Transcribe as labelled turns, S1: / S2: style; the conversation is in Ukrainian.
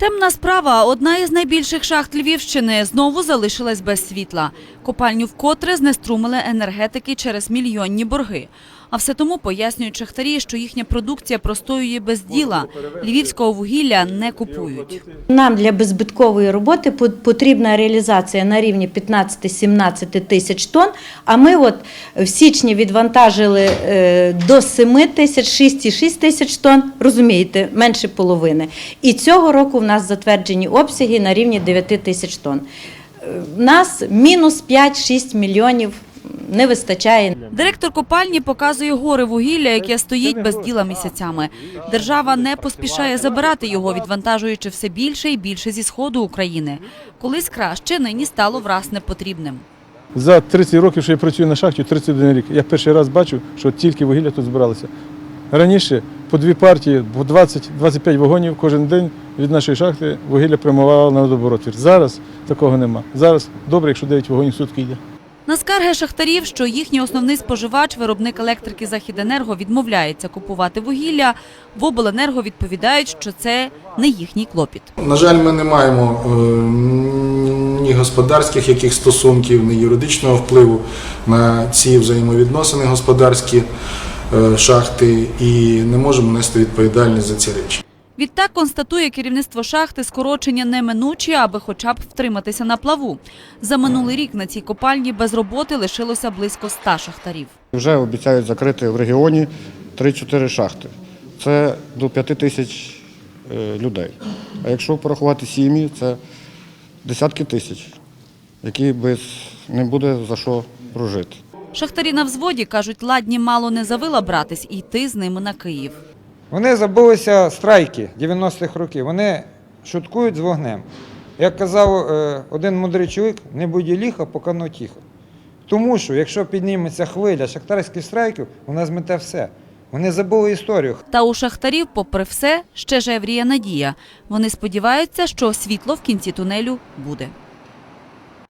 S1: Темна справа. Одна із найбільших шахт Львівщини знову залишилась без світла. Копальню вкотре знеструмили енергетики через мільйонні борги. А все тому пояснюють шахтарі, що їхня продукція простоює без діла. Львівського вугілля не купують.
S2: Нам для беззбиткової роботи потрібна реалізація на рівні 15-17 тисяч тонн, а ми от в січні відвантажили е, до 7 тисяч, 6,6 тисяч тонн, розумієте, менше половини. І цього року в нас затверджені обсяги на рівні 9 тисяч тонн. Е, В нас мінус 5-6 мільйонів не вистачає.
S1: Директор копальні показує гори вугілля, яке стоїть без діла місяцями. Держава не поспішає забирати його, відвантажуючи все більше і більше зі сходу України. Колись краще, нині стало враз непотрібним.
S3: За 30 років, що я працюю на шахті, 31 рік, я перший раз бачу, що тільки вугілля тут збиралося. Раніше по дві партії, по 20-25 вагонів кожен день від нашої шахти вугілля прямувало на водоборотвір. Зараз такого нема. Зараз добре, якщо 9 вагонів в сутки йде.
S1: На скарги шахтарів, що їхній основний споживач, виробник електрики «Західенерго» відмовляється купувати вугілля, в обленерго відповідають, що це не їхній клопіт.
S4: На жаль, ми не маємо е, ні господарських яких стосунків, ні юридичного впливу на ці взаємовідносини господарські шахти і не можемо нести відповідальність за ці речі.
S1: Відтак констатує керівництво шахти скорочення неминучі, аби хоча б втриматися на плаву. За минулий рік на цій копальні без роботи лишилося близько 100 шахтарів.
S5: Вже обіцяють закрити в регіоні 3-4 шахти. Це до 5 тисяч е, людей. А якщо порахувати сім'ї, це десятки тисяч, які без не буде за що прожити.
S1: Шахтарі на взводі кажуть, ладні мало не завила братись і йти з ними на Київ.
S6: Вони забулися страйки 90-х років. Вони шуткують з вогнем. Як казав е, один мудрий чоловік, не будь ліха, поки не тихо. Тому що, якщо підніметься хвиля шахтарських страйків, вона змете все. Вони забули історію.
S1: Та у шахтарів, попри все, ще жевріє надія. Вони сподіваються, що світло в кінці тунелю буде.